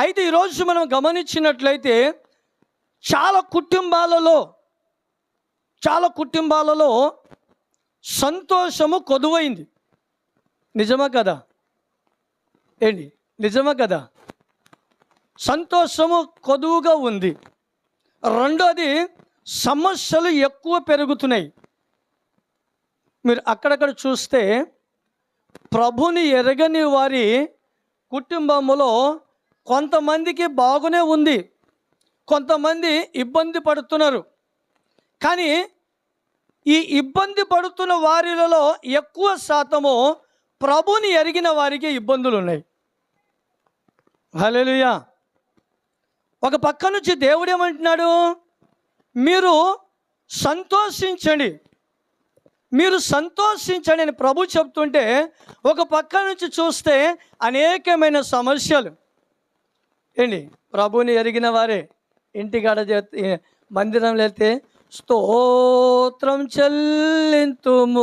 అయితే ఈరోజు మనం గమనించినట్లయితే చాలా కుటుంబాలలో చాలా కుటుంబాలలో సంతోషము కొదువైంది. నిజమా కదా? ఏంటి? నిజమా కదా? సంతోషము కొదువుగా ఉంది. రెండోది సమస్యలు ఎక్కువ పెరుగుతున్నాయి. మీరు అక్కడక్కడ చూస్తే ప్రభుని ఎరగని వారి కుటుంబంలో కొంతమందికి బాగునే ఉంది. కొంతమంది ఇబ్బంది పడుతున్నారు. కానీ ఈ ఇబ్బంది పడుతున్న వారిలో ఎక్కువ శాతము ప్రభుని ఎరిగిన వారికి ఇబ్బందులు ఉన్నాయి. హల్లెలూయా. ఒక పక్క నుంచి దేవుడు ఏమంటున్నాడు? మీరు సంతోషించండి. మీరు సంతోషించండి అని ప్రభు చెప్తుంటే ఒక పక్క నుంచి చూస్తే అనేకమైన సమస్యలు. ఏంటి? ప్రభుని ఎరిగిన వారే. ఇంటికాడ మందిరం మందిరంలో వెళ్తే స్తోత్రం చెల్లింతుము.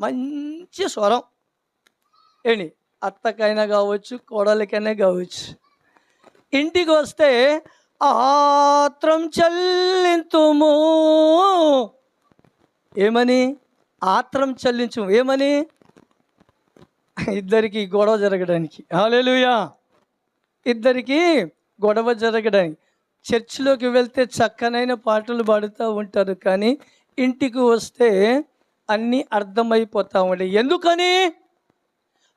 మంచి స్వరం. ఏంటి? అత్తకైనా కావచ్చు కోడలికైనా కావచ్చు. ఇంటికి వస్తే ఆత్రం చెల్లింతుము. ఏమని? ఆత్రం చెల్లించు ఏమని? ఇద్దరికి గొడవ జరగడానికి. హాలేలుయా ఇద్దరికి గొడవ జరగడానికి. చర్చిలోకి వెళ్తే చక్కనైన పాటలు పాడుతూ ఉంటారు కానీ ఇంటికి వస్తే అన్నీ అర్థమైపోతా ఉంటాయి ఎందుకని?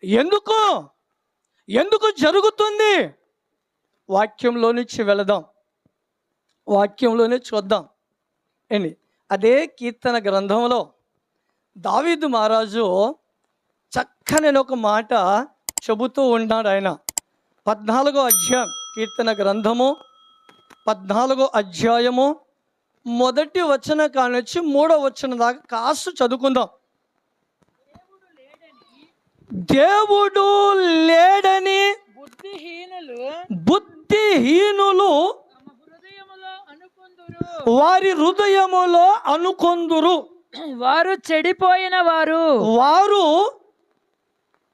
ఎందుకు? ఎందుకు జరుగుతుంది? వాక్యంలో నుంచి వెళదాం. వాక్యంలోనే చూద్దాం. ఏంటి? అదే కీర్తన గ్రంథంలో దావీదు మహారాజు చక్కని ఒక మాట చెబుతూ ఉన్నాడు ఆయన. పద్నాలుగో అధ్యాయం కీర్తన గ్రంథము పద్నాలుగో అధ్యాయము మొదటి వచన కానిచ్చి మూడో వచనం దాకా కాస్త చదువుకుందాం. దేవుడు లేడని బుద్ధిహీనులు బుద్ధిహీనులు వారి హృదయములో అనుకొందురు. వారు చెడిపోయిన వారు వారు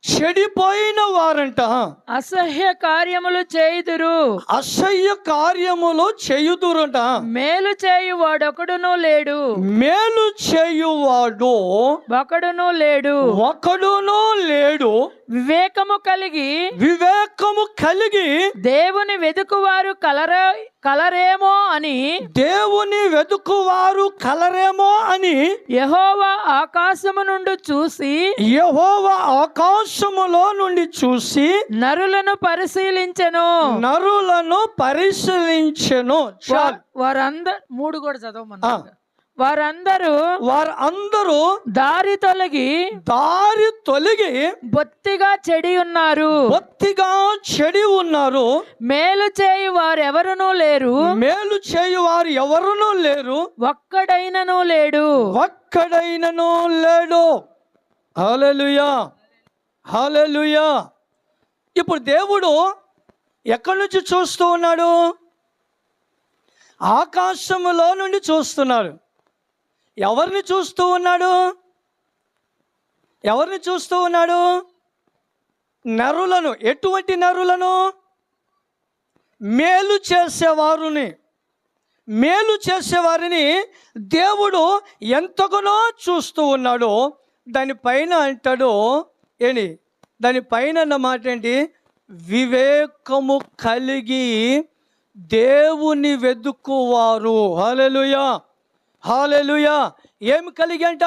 చెడిపోయిన వారంట. అసహ్య కార్యములు చేయుదురు. అసహ్య కార్యములు చేయుదురంట. మేలు చేయు వాడొకడును లేడు. మేలు చేయువాడు ఒకడును లేడు. ఒకడును లేడు. వివేకము కలిగి వివేకము కలిగి దేవుని వెదుకువారు కలరే కలరేమో అని దేవుని వెతుకువారు కలరేమో అని యెహోవా ఆకాశము నుండి చూసి యహోవ ఆకాశములో నుండి చూసి నరులను పరిశీలించెను. నరులను పరిశీలించెను. వారందరు మూడు కూడా చదవమన్నా. వారందరూ వారు అందరూ దారి తొలగి దారి తొలగి బొత్తిగా చెడి ఉన్నారు. బొత్తిగా చెడి ఉన్నారు. మేలు చేయు వారెవరునూ లేరు. మేలు చేయువారు ఎవరునూ లేరు. ఒక్కడైనను లేడు. ఒక్కడైనను లేడు. హాలెలుయా హాలెలుయా ఇప్పుడు దేవుడు ఎక్కడి నుంచి చూస్తూ ఉన్నాడు? ఆకాశములో నుండి చూస్తున్నాడు. ఎవరిని చూస్తూ ఉన్నాడు? ఎవరిని చూస్తూ ఉన్నాడు? నరులను. ఎటువంటి నరులను? మేలు చేసేవారుని. మేలు చేసేవారిని దేవుడు ఎంతగానో చూస్తూ ఉన్నాడు. దానిపైన అంటాడు ఏంటి దాని పైన మాట ఏంటి? వివేకము కలిగి దేవుని వెతుక్కువారు హాలెలుయా హాలెలుయా ఏమి కలిగి అంట?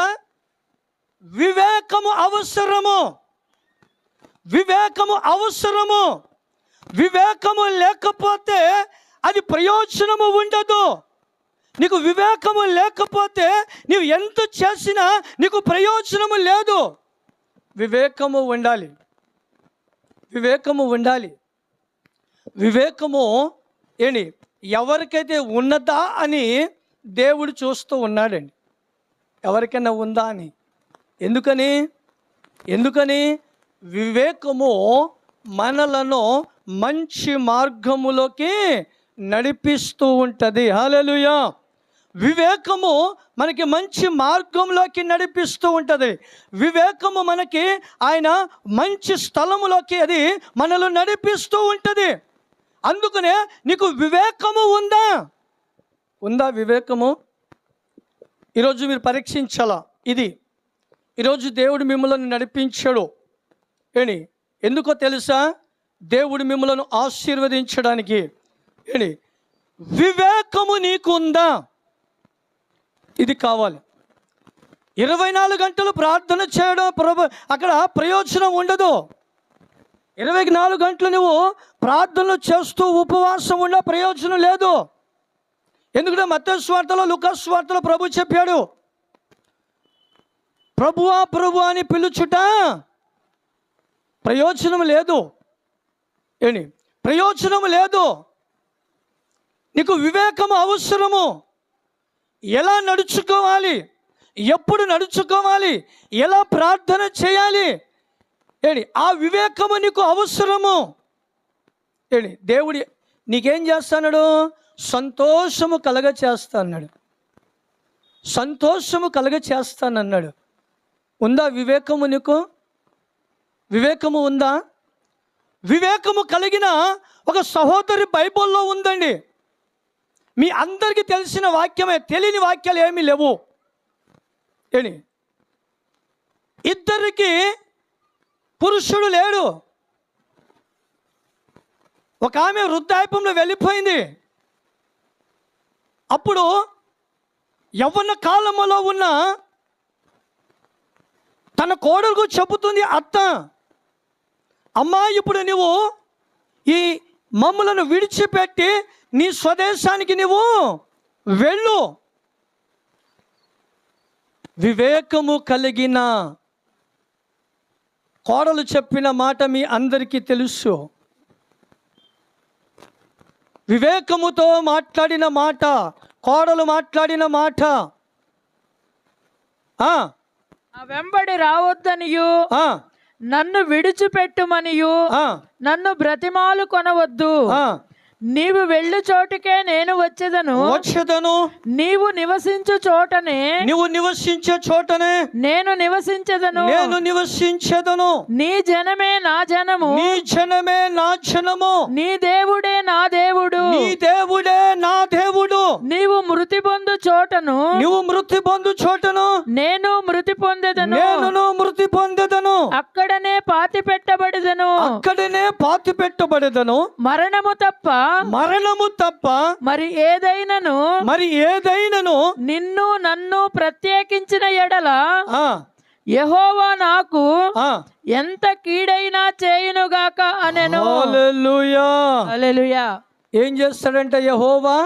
వివేకము అవసరము. వివేకము అవసరము. వివేకము లేకపోతే అది ప్రయోజనము ఉండదు. నీకు వివేకము లేకపోతే నీవు ఎంత చేసినా నీకు ప్రయోజనము లేదు. వివేకము ఉండాలి. వివేకము ఉండాలి. వివేకము ఏంటి ఎవరికైతే ఉన్నదా అని దేవుడు చూస్తూ ఉన్నాడండి. ఎవరికైనా ఉందా అని? ఎందుకని? ఎందుకని? వివేకము మనలను మంచి మార్గములోకి నడిపిస్తూ ఉంటుంది. హాలలుయా వివేకము మనకి మంచి మార్గంలోకి నడిపిస్తూ ఉంటుంది. వివేకము మనకి ఆయన మంచి స్థలములోకి అది మనల్ని నడిపిస్తూ ఉంటుంది. అందుకనే నీకు వివేకము ఉందా? ఉందా వివేకము? ఈరోజు మీరు పరీక్షించాలా? ఇది. ఈరోజు దేవుడు మిమ్మల్ని నడిపించాడు. ఏని? ఎందుకో తెలుసా? దేవుడు మిమ్మల్ని ఆశీర్వదించడానికి. ఏని? వివేకము నీకు ఉందా ఇది కావాలి. ఇరవై నాలుగు గంటలు ప్రార్థన చేయడం ప్రభు అక్కడ ప్రయోజనం ఉండదు. ఇరవై నాలుగు గంటలు నువ్వు ప్రార్థనలు చేస్తూ ఉపవాసం ఉన్న ప్రయోజనం లేదు. ఎందుకంటే మత స్వార్థలో లుకస్ స్వార్థలో ప్రభు చెప్పాడు ప్రభువా ప్రభు అని పిలుచుట ప్రయోజనం లేదు. ఏంటి ప్రయోజనం లేదు. నీకు వివేకము అవసరము. ఎలా నడుచుకోవాలి? ఎప్పుడు నడుచుకోవాలి? ఎలా ప్రార్థన చేయాలి? ఏంటి ఆ వివేకము నీకు అవసరము. ఏంటి దేవుడి నీకేం చేస్తాడు సంతోషము కలగ చేస్తాన్నాడు సంతోషము కలగ చేస్తానన్నాడు. ఉందా వివేకము నీకు? వివేకము ఉందా? వివేకము కలిగిన ఒక సహోదరి బైబిల్లో ఉందండి. మీ అందరికీ తెలిసిన వాక్యమే తెలియని వాక్యాలు ఏమీ లేవు. ఏని ఇద్దరికి పురుషుడు లేడు. ఒక ఆమె వృద్ధాప్యంలో వెళ్ళిపోయింది. అప్పుడు యవ్వన కాలంలో ఉన్న తన కోడలకు చెబుతుంది అత్త అమ్మా ఇప్పుడు నువ్వు ఈ మమ్ములను విడిచిపెట్టి నీ స్వదేశానికి నువ్వు వెళ్ళు. వివేకము కలిగిన కోడలు చెప్పిన మాట మీ అందరికీ తెలుసు. వివేకముతో మాట్లాడిన మాట కోడలు మాట్లాడిన మాట. వెంబడి రావద్దనియు. నన్ను విడిచిపెట్టుమనియు. నన్ను బ్రతిమాలు కొనవద్దు. నీవు వెళ్ళు చోటుకే నేను వచ్చేదను. వచ్చేదను. నీవు నివసించు చోటనే. నువ్వు నివసించే చోటనే. నేను నివసించదను. నేను నివసించేదను. నీ జనమే నా జనము. నీ జనమే నా జనము. నీ దేవుడే నా దేవుడు. నీ దేవుడే నా దేవుడు. నీవు మృతి పొందు చోటను. నువ్వు మృతి పొందు చోటను. నేను మృతి పొందెదను. నేను మృతి పొందెదను. అక్కడనే పాతి పెట్టబడిదను అక్కడనే పాతి పెట్టబడేదను మరణము తప్ప మరణము తప్ప మరి ఏదైనను మరి ఏదైనను నిన్ను నన్ను ప్రత్యేకించిన ఎడల ఆ, యెహోవా నాకు. ఎంత కీడైనా చేయునుగాక అనెను. ఏం చేస్తాడంటే యహోవా?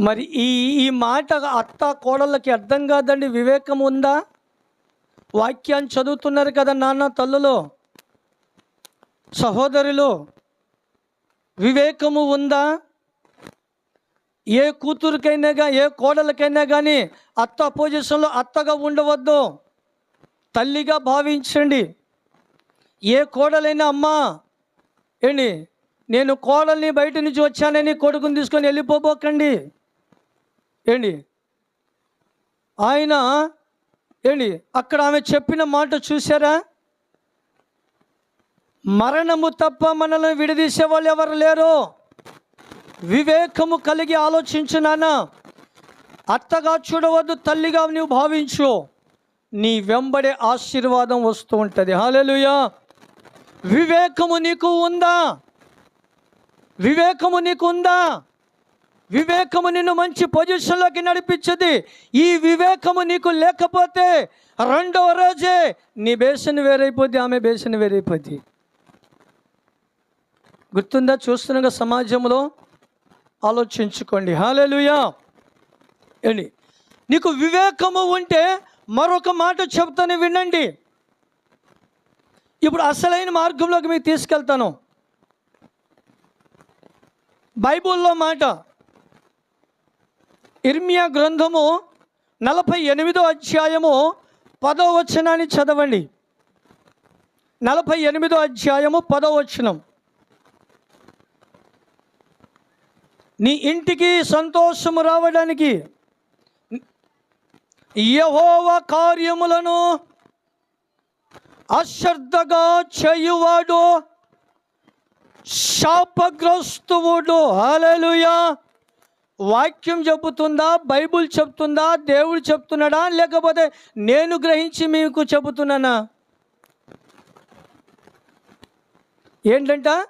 మరి ఈ ఈ మాట అత్త కోడళ్ళకి అర్థం కాదండి వివేకం ఉందా? వాక్యాన్ని చదువుతున్నారు కదా నాన్న తల్లులో సహోదరులు వివేకము ఉందా? ఏ కూతురికైనా కానీ ఏ కోడలకైనా కానీ అత్త పొజిషన్లో అత్తగా ఉండవద్దు. తల్లిగా భావించండి. ఏ కోడలైనా అమ్మా ఏంటి? నేను కోడల్ని బయట నుంచి వచ్చానని కొడుకుని తీసుకొని వెళ్ళిపోబోకండి. ఏంటి? ఆయన ఏంటి? అక్కడ ఆమె చెప్పిన మాట చూసారా మరణము తప్ప మనల్ని విడదీసే వాళ్ళు ఎవరు లేరు. వివేకము కలిగి ఆలోచించు నాన్న. అత్తగా చూడవద్దు తల్లిగా నీవు భావించు. నీ వెంబడే ఆశీర్వాదం వస్తూ ఉంటుంది. హాలెలుయా వివేకము నీకు ఉందా? వివేకము నీకు ఉందా? వివేకము నిన్ను మంచి పొజిషన్లోకి నడిపించది. ఈ వివేకము నీకు లేకపోతే రెండవ రోజే నీ బేసన్ వేరైపోద్ది ఆమె బేసన్ వేరైపోద్ది. గుర్తుందా? చూస్తున్న సమాజంలో ఆలోచించుకోండి. హాలేలుయా ఏంటి నీకు వివేకము ఉంటే మరొక మాట చెప్తాను వినండి. ఇప్పుడు అసలైన మార్గంలోకి మీకు తీసుకెళ్తాను. బైబిల్లో మాట. ఇర్మియా గ్రంథము నలభై ఎనిమిదో అధ్యాయము పదో వచనాన్ని చదవండి. నలభై ఎనిమిదో అధ్యాయము పదో వచనం. నీ ఇంటికి సంతోషము రావడానికి యహోవ కార్యములను అశ్రద్ధగా చేయువాడు శాపగ్రస్తువుడు. హల్లెలూయా. వాక్యం చెబుతుందా? బైబుల్ చెప్తుందా దేవుడు చెప్తున్నాడా లేకపోతే నేను గ్రహించి మీకు చెబుతున్నానా? ఏంటంటే ఆ.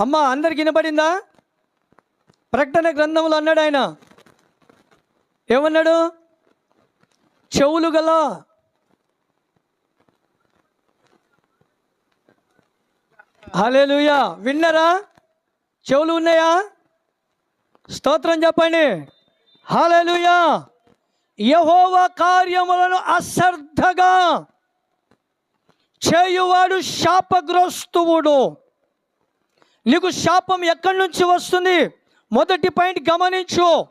అమ్మా అందరికి వినపడిందా? ప్రకటన గ్రంథంలో అన్నాడు ఆయన. ఏమన్నాడు? చెవులు గల హలేలుయా విన్నరా? చెవులు ఉన్నాయా? స్తోత్రం చెప్పండి. హలేలుయా యహోవ కార్యములను అశ్రద్ధగా చేయువాడు శాపగ్రస్తువుడు. నీకు శాపం ఎక్కడి నుంచి వస్తుంది? మొదటి పాయింట్ గమనించు.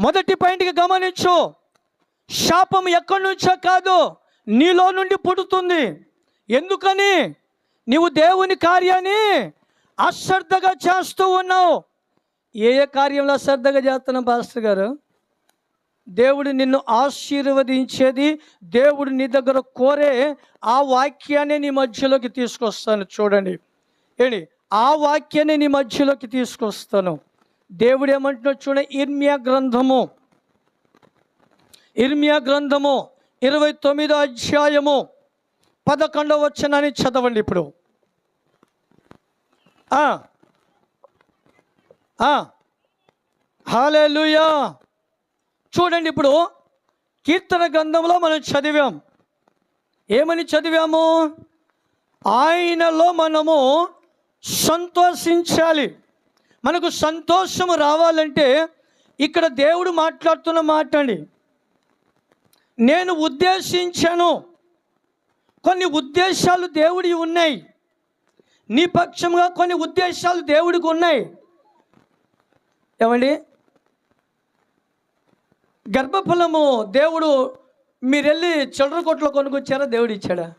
మొదటి పాయింట్కి గమనించు. శాపం ఎక్కడి నుంచో కాదు నీలో నుండి పుడుతుంది. ఎందుకని? నీవు దేవుని కార్యాన్ని అశ్రద్ధగా చేస్తూ ఉన్నావు. ఏ ఏ కార్యంలో అశ్రద్ధగా చేస్తున్నావు పాస్టర్ గారు? దేవుడు నిన్ను ఆశీర్వదించేది దేవుడు నీ దగ్గర కోరే ఆ వాక్యాన్ని నీ మధ్యలోకి తీసుకొస్తాను. చూడండి. ఏంటి ఆ వాక్యాన్ని నీ మధ్యలోకి తీసుకొస్తాను. దేవుడు ఏమంటున్నాడు చూడండి? ఇర్మియా గ్రంథము. ఇర్మియా గ్రంథము ఇరవై తొమ్మిదో అధ్యాయము పదకొండవ వచనాన్ని చదవండి ఇప్పుడు. హాలే లూయా చూడండి ఇప్పుడు కీర్తన గ్రంథంలో మనం చదివాం. ఏమని చదివాము? ఆయనలో మనము సంతోషించాలి. మనకు సంతోషము రావాలంటే ఇక్కడ దేవుడు మాట్లాడుతున్న మాట అండి. నేను ఉద్దేశించాను. కొన్ని ఉద్దేశాలు దేవుడి ఉన్నాయి. నీ పక్షంగా కొన్ని ఉద్దేశాలు దేవుడికి ఉన్నాయి. ఏమండి? గర్భఫలము దేవుడు మీరు వెళ్ళి చిల్లర కొట్లో కొనుక్కొచ్చారా దేవుడు ఇచ్చాడా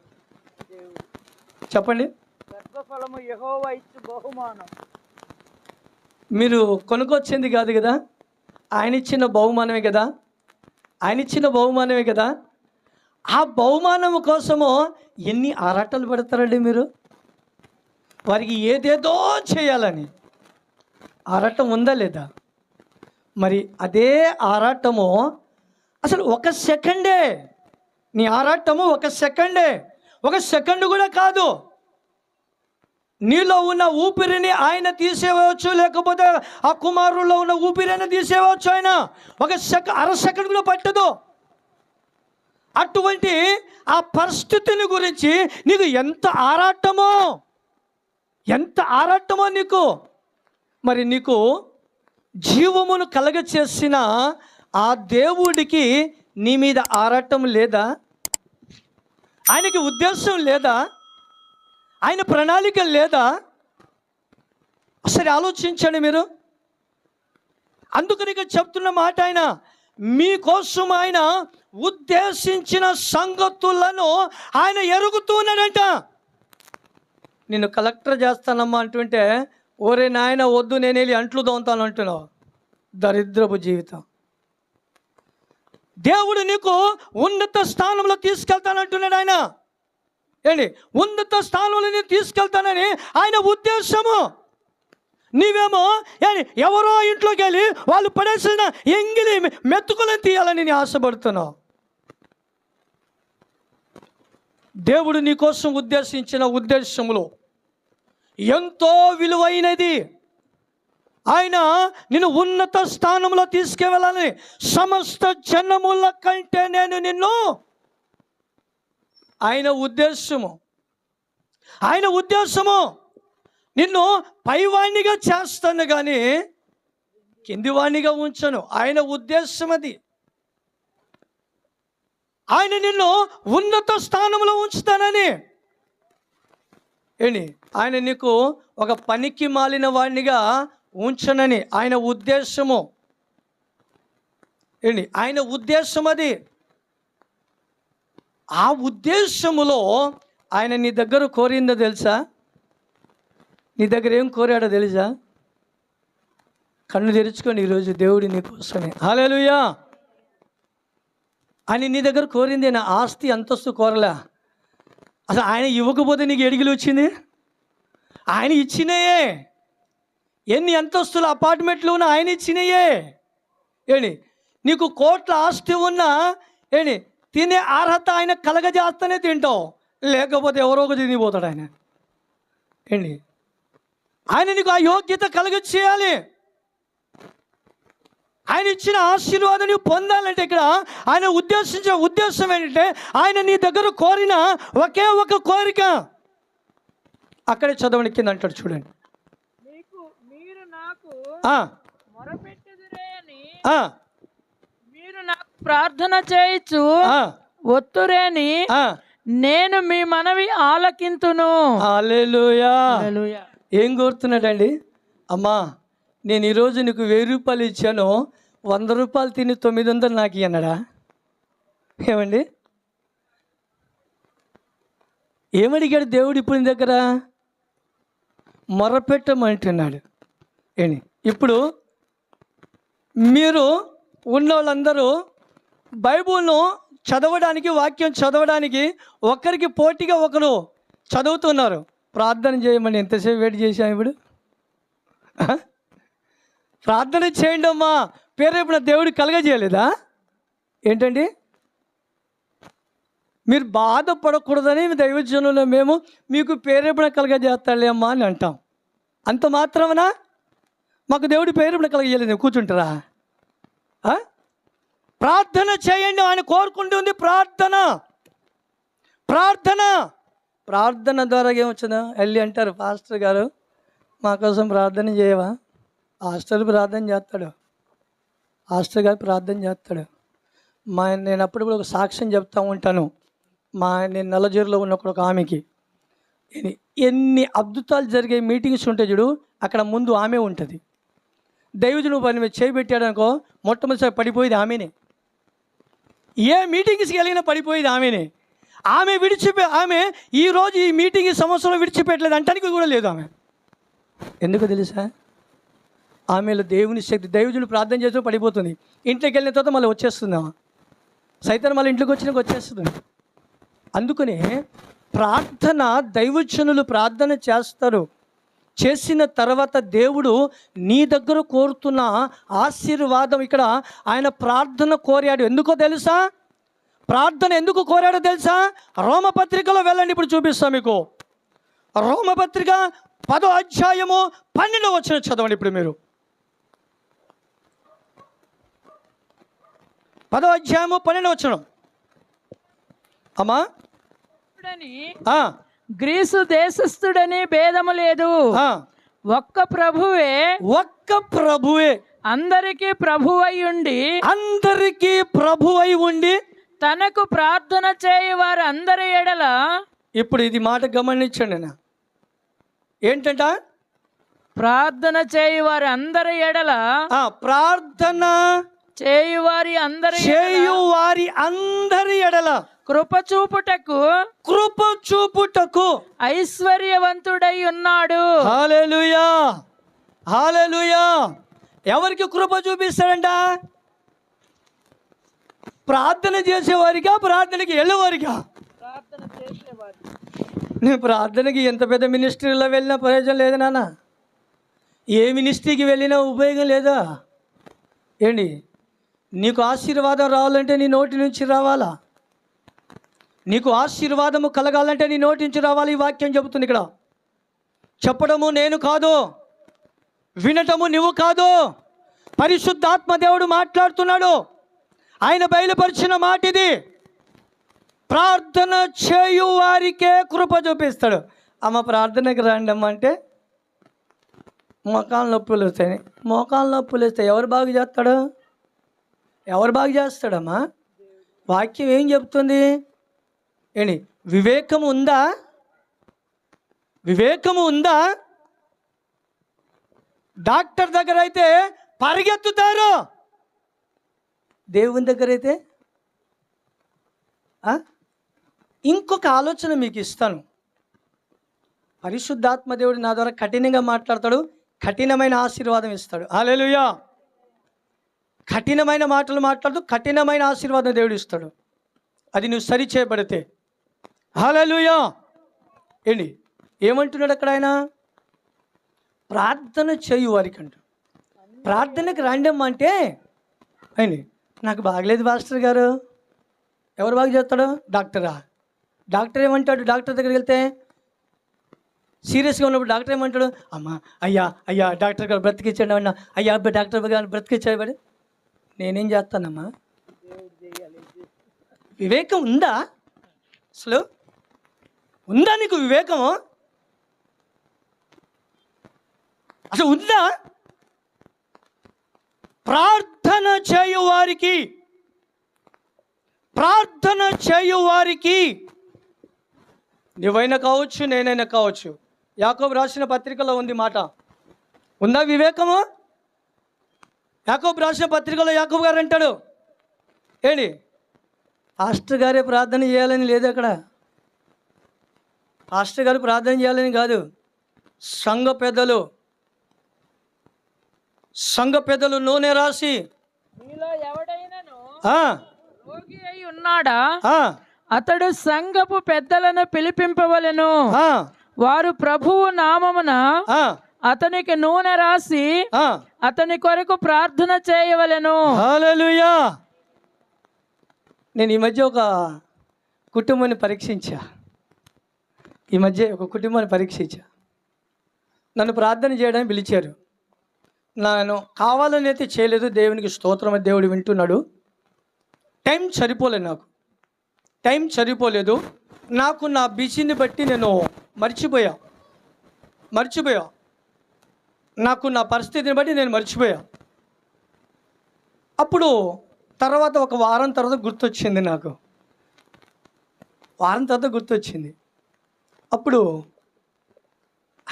చెప్పండి. గర్భఫలము యహోవా ఇచ్చు బహుమానం. మీరు కొనుక్కొచ్చింది కాదు కదా? ఆయన ఇచ్చిన బహుమానమే కదా? ఆయన ఇచ్చిన బహుమానమే కదా? ఆ బహుమానం కోసము ఎన్ని ఆరాటాలు పడతారండి మీరు? వారికి ఏదేదో చేయాలని. ఆరాటం ఉందా లేదా? మరి అదే ఆరాటము అసలు ఒక సెకండే. నీ ఆరాటము ఒక సెకండే. ఒక సెకండ్ కూడా కాదు. నీలో ఉన్న ఊపిరిని ఆయన తీసేవచ్చు లేకపోతే ఆ కుమారుల్లో ఉన్న ఊపిరిని తీసేవచ్చు ఆయన. ఒక సెక అర సెకండ్ కూడా పట్టదు. అటువంటి ఆ పరిస్థితిని గురించి నీకు ఎంత ఆరాటమో ఎంత ఆరాటమో నీకు. మరి నీకు జీవమును కలగ చేసిన ఆ దేవుడికి నీ మీద ఆరాటం లేదా? ఆయనకి ఉద్దేశం లేదా? ఆయన ప్రణాళిక లేదా? సరే ఆలోచించండి మీరు. అందుకని చెప్తున్న మాట ఆయన మీకోసం ఆయన ఉద్దేశించిన సంగతులను ఆయన ఎరుగుతున్నాడంట నేను కలెక్టర్ చేస్తానమ్మా అంటుంటే ఓరే నాయన వద్దు నేను వెళ్ళి అంట్లు దోంతాను అంటున్నావు దరిద్రపు జీవితం. దేవుడు నీకు ఉన్నత స్థానంలో తీసుకెళ్తానంటున్నాడు ఆయన. ఏంటి ఉన్నత స్థానంలో నేను తీసుకెళ్తానని ఆయన ఉద్దేశము. నీవేమో ఎవరో ఇంట్లోకి వెళ్ళి వాళ్ళు పడేసిన ఎంగిలి మెతుకులను తీయాలని నేను ఆశపడుతున్నావు. దేవుడు నీకోసం ఉద్దేశించిన ఉద్దేశములో ఎంతో విలువైనది. ఆయన నిన్ను ఉన్నత స్థానంలో తీసుకువెళ్ళాలని సమస్త జనముల కంటే నేను నిన్ను ఆయన ఉద్దేశము. ఆయన ఉద్దేశము నిన్ను పైవాణిగా చేస్తాను కానీ కిందివాణిగా ఉంచను. ఆయన ఉద్దేశం అది. ఆయన నిన్ను ఉన్నత స్థానంలో ఉంచుతానని ఏంటి ఆయన నీకు ఒక పనికి మాలిన వాడినిగా ఉంచనని ఆయన ఉద్దేశము. ఏంటి ఆయన ఉద్దేశం అది. ఆ ఉద్దేశములో ఆయన నీ దగ్గర కోరిందో తెలుసా? నీ దగ్గర ఏం కోరాడో తెలుసా? కన్ను తెరుచుకొని ఈరోజు దేవుడి నీ కోసమే. హాలేలుయా అని నీ దగ్గర కోరింది నా ఆస్తి అంతస్తు కోరలే? అసలు ఆయన ఇవ్వకపోతే నీకు ఎడిగిలు వచ్చింది? ఆయన ఇచ్చినయే. ఎన్ని అంతస్తుల అపార్ట్మెంట్లు ఉన్నా ఆయన ఇచ్చినయే. ఏంటి నీకు కోట్ల ఆస్తి ఉన్నా ఏంటి తినే అర్హత ఆయన కలగజేస్తేనే తింటావు. లేకపోతే ఎవరో ఒక తినిపోతాడు ఆయన. ఏంటి ఆయన నీకు ఆ యోగ్యత కలగ చేయాలి ఆయన ఇచ్చిన ఆశీర్వాదం నువ్వు పొందాలంటే ఇక్కడ ఆయన ఉద్దేశించిన ఉద్దేశం ఏంటంటే ఆయన నీ దగ్గర కోరిన ఒకే ఒక కోరిక. అక్కడే చదవని కింద అంటాడు చూడండి. మీరు నాకు మీరు నాకు ప్రార్థన చేయొచ్చు ఒత్తురేని. నేను మీ మనవి ఆలకింతును. ఏం కోరుతున్నాడండి? అమ్మా నేను ఈరోజు నీకు వెయ్యి రూపాయలు ఇచ్చాను. వంద రూపాయలు తిని తొమ్మిది వందలు నాకు అన్నాడా? ఏమండి? ఏమడిగాడు దేవుడు ఇప్పుడు నీ దగ్గర? మొరపెట్టమంటున్నాడు. ఏంటి ఇప్పుడు మీరు ఉన్న వాళ్ళందరూ బైబుల్ను చదవడానికి వాక్యం చదవడానికి ఒకరికి పోటీగా ఒకరు చదువుతున్నారు. ప్రార్థన చేయమని ఎంతసేపు వెయిట్ చేశాం ఇప్పుడు? ప్రార్థన చేయండి అమ్మా పేరు దేవుడు కలగజేయలేదా? ఏంటండి? మీరు బాధపడకూడదని దైవజనులు మేము మీకు పేరెప్పుడు కలగజేస్తాలే అమ్మా అని అంటాం. అంత మాత్రమనా? మాకు దేవుడి పేరెప్పుడు కలగజేయలేదు. కూర్చుంటారా? ప్రార్థన చేయండి ఆయన కోరుకుంటుంది ప్రార్థన! ప్రార్థన! ప్రార్థన ద్వారా ఏమొచ్చిందా? వెళ్ళి అంటారు. పాస్టర్ గారు మా కోసం ప్రార్థన చేయవా? హాస్టల్ ప్రార్థన చేస్తాడు. ఆస్టర్ గారు ప్రార్థన చేస్తాడు. మా నేను అప్పుడు కూడా ఒక సాక్ష్యం చెప్తా ఉంటాను. మా నేను నల్లజూరులో ఉన్నప్పుడు ఒక ఆమెకి. ఎన్ని- అద్భుతాలు జరిగే మీటింగ్స్ ఉంటాయి చూడు అక్కడ ముందు ఆమె ఉంటుంది. దైవజుడు పని మీద చేయబెట్టాడు మొట్టమొదటిసారి పడిపోయేది ఆమెనే. ఏ మీటింగ్స్కి వెళ్ళినా పడిపోయేది ఆమెనే. ఆమె విడిచిపో ఆమె ఈ రోజు ఈ మీటింగ్ ఈ సంవత్సరం విడిచిపెట్టలేదు అంటానికి కూడా లేదు ఆమె. ఎందుకు తెలుసా? ఆమెలో దేవుని శక్తి దైవజులు ప్రార్థన చేస్తూ పడిపోతుంది. ఇంట్లోకి వెళ్ళిన తర్వాత మళ్ళీ వచ్చేస్తుంది ఆమె సైతం మళ్ళీ ఇంట్లోకి వచ్చినాక వచ్చేస్తుంది. అందుకనే ప్రార్థన దైవజనులు ప్రార్థన చేస్తారు. చేసిన తర్వాత దేవుడు నీ దగ్గర కోరుతున్న ఆశీర్వాదం ఇక్కడ ఆయన ప్రార్థన కోరాడు. ఎందుకో తెలుసా? ప్రార్థన ఎందుకు కోరాడో తెలుసా? రోమపత్రికలో వెళ్ళండి ఇప్పుడు చూపిస్తాం మీకు. రోమపత్రిక పదో అధ్యాయము పన్నెండు వచ్చిన చదవండి ఇప్పుడు మీరు. పదో అధ్యాయము పన్నెండు వచ్చిన అమ్మా? గ్రీసు దేశస్థుడని భేదము లేదు. ఆ. ఒక్క ప్రభువే ఒక్క ప్రభువే. అందరికీ ప్రభువై ఉండి అందరికీ ప్రభువై ఉండి తనకు ప్రార్థన చేయి వారు అందరి ఎడల ఇప్పుడు ఇది మాట గమనించండి నా ఏంటంట? ప్రార్థన చేయి వారి అందరి ఎడల ఆ ప్రార్థన చేయి వారి అందరి చేయు వారి అందరి ఎడల కృప చూపుటకు కృప చూపుటకు ఐశ్వర్యవంతుడై ఉన్నాడు. హాలేలుయా! హాలేలుయా! ఎవరికి కృప చూపిస్తాడంట? ప్రార్థన చేసేవారిగా ప్రార్థనకి వెళ్ళేవారిగా ప్రార్థన చేసేవారు. నేను ప్రార్థనకి ఎంత పెద్ద మినిస్ట్రీలో వెళ్ళినా ప్రయోజనం లేదు నాన్న. ఏ మినిస్ట్రీకి వెళ్ళినా ఉపయోగం లేదా? ఏంటి? నీకు ఆశీర్వాదం రావాలంటే నీ నోటి నుంచి రావాలా? నీకు ఆశీర్వాదము కలగాలంటే నీ నోటి నుంచి రావాలి ఈ వాక్యం చెబుతుంది ఇక్కడ. చెప్పడము నేను కాదు వినటము నువ్వు కాదు. పరిశుద్ధాత్మ దేవుడు మాట్లాడుతున్నాడు. ఆయన బయలుపరిచిన మాట ఇది. ప్రార్థన చేయు వారికే కృప చూపిస్తాడు. అమ్మ ప్రార్థనకి రండి అంటే మోకాలు నొప్పులు వస్తాయి. మోకాళ్ళ నొప్పులు వస్తాయి. ఎవరు బాగు చేస్తాడు? ఎవరు బాగు చేస్తాడమ్మా? వాక్యం ఏం చెప్తుంది? ఏంటి? వివేకము ఉందా? వివేకము ఉందా? డాక్టర్ దగ్గర అయితే పరిగెత్తుతారు. దేవుని దగ్గర అయితే? ఇంకొక ఆలోచన మీకు ఇస్తాను. పరిశుద్ధాత్మ దేవుడు నా ద్వారా కఠినంగా మాట్లాడతాడు కఠినమైన ఆశీర్వాదం ఇస్తాడు. హాలేలుయా కఠినమైన మాటలు మాట్లాడుతూ కఠినమైన ఆశీర్వాదం దేవుడు ఇస్తాడు. అది నువ్వు సరి చేయబడితే. హలలుయా ఏంటి? ఏమంటున్నాడు అక్కడ ఆయన? ప్రార్థన చేయు వారికి అంట ప్రార్థనకి రాండమ్మా అంటే అయింది నాకు బాగలేదు మాస్టర్ గారు. ఎవరు బాగా చేస్తాడు? డాక్టరా? డాక్టర్ ఏమంటాడు? డాక్టర్ దగ్గరికి వెళ్తే సీరియస్గా ఉన్నప్పుడు డాక్టర్ ఏమంటాడు? అమ్మా అయ్యా అయ్యా డాక్టర్ గారు బ్రతికించండి అన్న అయ్యా అబ్బాయి డాక్టర్ గారు బ్రతికించాడు నేనేం చేస్తానమ్మా? వివేకం ఉందా? అసలు ఉందా నీకు వివేకము అసలు ఉందా? ప్రార్థన చేయు వారికి ప్రార్థన చేయు వారికి. నువ్వైనా కావచ్చు నేనైనా కావచ్చు. యాకోబు రాసిన పత్రికలో ఉంది మాట. ఉందా వివేకము? యాకోబు రాసిన పత్రికలో యాకోబు గారు అంటాడు. ఏంటి పాస్టర్ గారే ప్రార్థన చేయాలని లేదు అక్కడ. పాస్టర్ గారు ప్రార్థన చేయాలని కాదు. సంఘ పెద్దలు. సంఘ పెద్దలు నూనె రాసి. మీలో ఎవడైనను ఆ, రోగి అయి ఉన్నాడా? ఆ, అతడు సంఘపు పెద్దలను పిలిపింపవలెను. ఆ, వారు ప్రభువు నామమున ఆ, అతనికి నూనె రాసి. అతని కొరకు ప్రార్థన చేయవలెను. నేను ఈ మధ్య ఒక కుటుంబాన్ని పరీక్షించా. ఈ మధ్య ఒక కుటుంబాన్ని పరీక్షించా. నన్ను ప్రార్థన చేయడానికి పిలిచారు. నేను కావాలని అయితే చేయలేదు. దేవునికి స్తోత్రం దేవుడు వింటున్నాడు. టైం సరిపోలేదు నాకు. టైం సరిపోలేదు. నాకు నా బిజీని బట్టి నేను మర్చిపోయా. మర్చిపోయా. నాకు నా పరిస్థితిని బట్టి నేను మర్చిపోయా. అప్పుడు తర్వాత ఒక వారం తర్వాత గుర్తొచ్చింది నాకు. వారం తర్వాత గుర్తొచ్చింది. అప్పుడు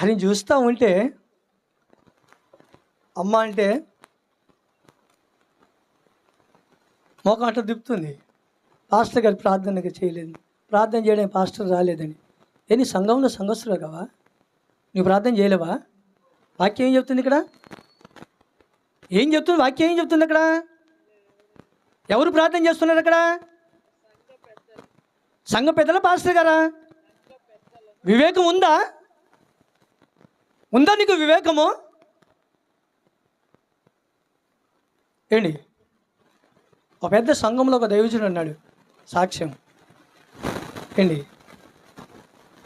అని చూస్తూ ఉంటే అమ్మ అంటే మొఖం అట్లా దిప్పుతుంది పాస్టర్ గారు ప్రార్థనగా చేయలేదు. ప్రార్థన చేయడానికి పాస్టర్ రాలేదని. ఏ నీ సంఘంలో సంఘస్థులు కావా? నువ్వు ప్రార్థన చేయలేవా? వాక్యం ఏం చెప్తుంది ఇక్కడ? ఏం చెప్తుంది వాక్యం ఏం చెప్తుంది అక్కడ ఎవరు ప్రార్థన చేస్తున్నారు అక్కడ సంఘ పెద్దల పాస్టర్ గారా? వివేకం ఉందా? ఉందా నీకు వివేకము? ఏంటి? ఒక పెద్ద సంఘంలో ఒక దైవజుడు అన్నాడు సాక్ష్యం. ఏంటి?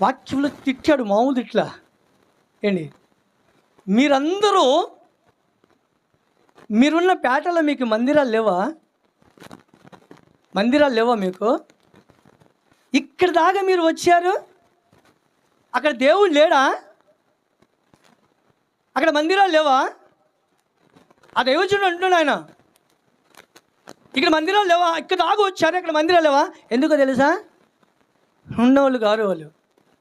వాక్యంలో తిట్టాడు మామూలు తిట్లా. ఏంటి? మీరందరూ మీరున్న పేటలో మీకు మందిరాలు లేవా? మందిరాలు లేవా మీకు? ఇక్కడ దాకా మీరు వచ్చారు? అక్కడ దేవుడు లేడా? అక్కడ మందిరాలు లేవా? ఆ దైవజుడు అంటున్నాడు ఆయన. ఇక్కడ మందిరాలు లేవా? ఇక్కడ దాకా వచ్చారు అక్కడ మందిరాలు లేవా? ఎందుకో తెలుసా? ఉన్నవాళ్ళు గారు వాళ్ళు.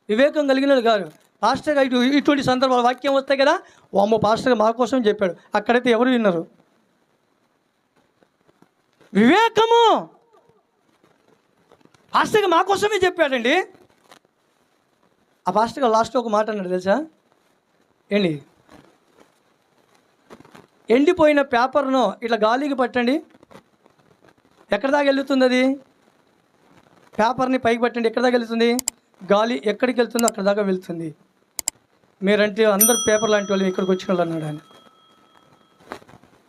వివేకం కలిగిన వాళ్ళు గారు. పాస్టర్ ఇటు ఇటువంటి సందర్భాలు వాక్యం వస్తాయి కదా? వామ్మ పాస్టర్ మా కోసం చెప్పాడు. అక్కడైతే ఎవరు విన్నారు? వివేకము! పాస్టర్గా మా కోసమే చెప్పాడండి. ఆ పాస్టర్గా లాస్ట్ ఒక మాట అన్నాడు తెలుసా? ఏంటి? ఎండిపోయిన పేపర్ను ఇట్లా గాలికి పట్టండి. ఎక్కడ దాకా వెళ్తుంది అది? పేపర్ని పైకి పట్టండి. ఎక్కడ దాకా వెళ్తుంది? గాలి ఎక్కడికి వెళ్తుందో అక్కడ దాకా వెళ్తుంది. మీరంటే అందరు పేపర్ లాంటి వాళ్ళు ఇక్కడికి వచ్చిన వాళ్ళు అన్నాడు ఆయన.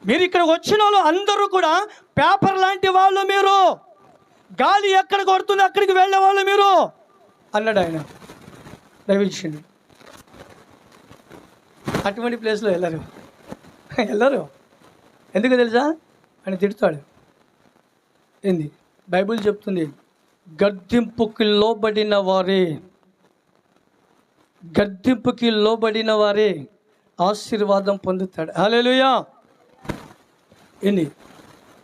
మీరు ఇక్కడ వచ్చిన వాళ్ళు అందరూ కూడా పేపర్ లాంటి వాళ్ళు మీరు. గాలి ఎక్కడ కొడుతుందో అక్కడికి వెళ్ళే వాళ్ళు మీరు. అన్నాడు ఆయన. దయవించండి అటువంటి ప్లేస్లో వెళ్ళరు. వెళ్ళరు. ఎందుకు తెలుసా? ఆయన తిడతాడు. ఏంది? బైబిల్ చెప్తుంది గద్దింపుకి లోబడిన వారే. గద్దింపుకి లోబడిన వారే ఆశీర్వాదం పొందుతాడు. హల్లెలూయా. ఇని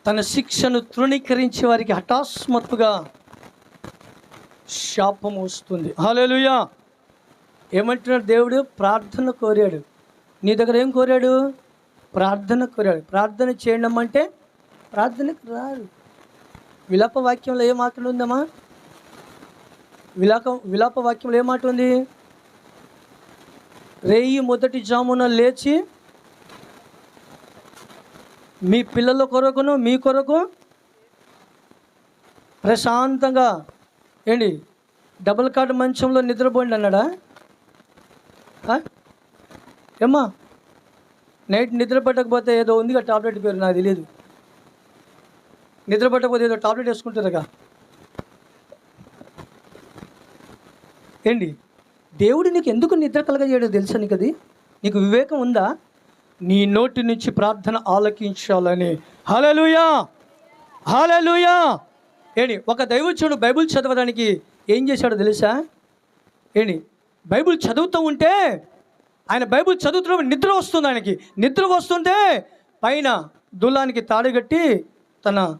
తన శిక్షను తృణీకరించే వారికి హఠాస్మత్తుగా శాపం వస్తుంది. హల్లెలూయా. ఏమంటున్నాడు దేవుడు? ప్రార్థన కోరాడు. నీ దగ్గర ఏం కోరాడు? ప్రార్థన కోరాడు. ప్రార్థన చేయడం అంటే ప్రార్థనకు రాడు. విలాప వాక్యంలో ఏ ఆకలి ఉందమ్మా? విలాక విలాప వాక్యంలో ఏ మాట ఉంది? రేయి మొదటి జామున లేచి మీ పిల్లల కొరకును మీ కొరకు ప్రశాంతంగా ఏంటి? డబుల్ కాట్ మంచంలో నిద్రపోండి అన్నాడా? ఏమ్మా? నైట్ నిద్ర పట్టకపోతే ఏదో ఉందిగా టాబ్లెట్ పేరు నాకు తెలియదు నిద్ర పట్టకపోతే ఏదో టాబ్లెట్ వేసుకుంటారుగా. ఏంటి? దేవుడు నీకు ఎందుకు నిద్ర కలగజేయడో తెలుసా నీకు అది? నీకు వివేకం ఉందా? నీ నోటి నుంచి ప్రార్థన ఆలకించాలని. హలలుయా హలలుయా ఏంటి ఒక దైవచ్చుడు బైబిల్ చదవడానికి ఏం చేశాడో తెలుసా? ఏంటి బైబిల్ చదువుతూ ఉంటే ఆయన బైబిల్ చదువుతున్నప్పుడు నిద్ర వస్తుంది ఆయనకి. నిద్ర వస్తుంటే పైన దుల్లానికి తాడుగట్టి తన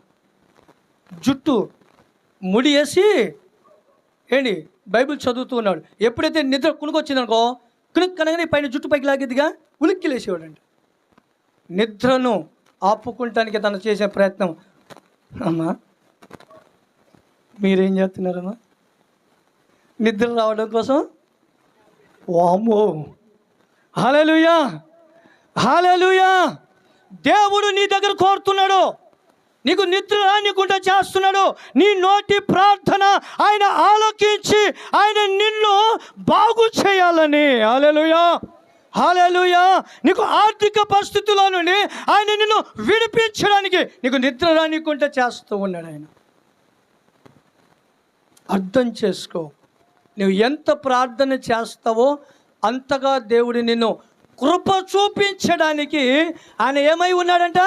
జుట్టు ముడి వేసి ఏంటి బైబిల్ చదువుతూ ఉన్నాడు. ఎప్పుడైతే నిద్ర కునుకొచ్చిందనుకో కునుక్ పైన జుట్టు పైకి లాగేదిగా ఉలిక్కి లేచేవాడండి నిద్రను ఆపుకుంటానికి తను చేసే ప్రయత్నం. అమ్మా మీరేం చేస్తున్నారమ్మా? నిద్ర రావడం కోసం? వామో హాలలుయా హాలలుయా దేవుడు నీ దగ్గర కోరుతున్నాడు. నీకు నిద్ర రానికుండా చేస్తున్నాడు. నీ నోటి ప్రార్థన ఆయన ఆలోకించి ఆయన నిన్ను బాగు చేయాలని. హాలలుయా హాలలుయా నీకు ఆర్థిక పరిస్థితుల్లో నుండి ఆయన నిన్ను విడిపించడానికి నీకు నిద్ర రానికుండా చేస్తూ ఉన్నాడు ఆయన. అర్థం చేసుకో. నువ్వు ఎంత ప్రార్థన చేస్తావో అంతగా దేవుడు నిన్ను కృప చూపించడానికి ఆయన ఏమై ఉన్నాడంట?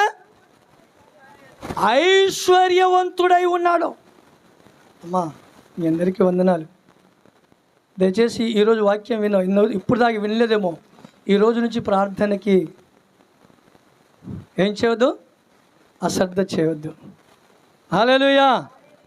ఐశ్వర్యవంతుడై ఉన్నాడు. అమ్మా మీ అందరికీ వందనాలు. దయచేసి ఈరోజు వాక్యం వినో. ఇన్నో ఇప్పుడు దాకా వినలేదేమో. ఈ రోజు నుంచి ప్రార్థనకి ఏం చేయవద్దు అశ్రద్ధ చేయవద్దు హల్లెలూయా.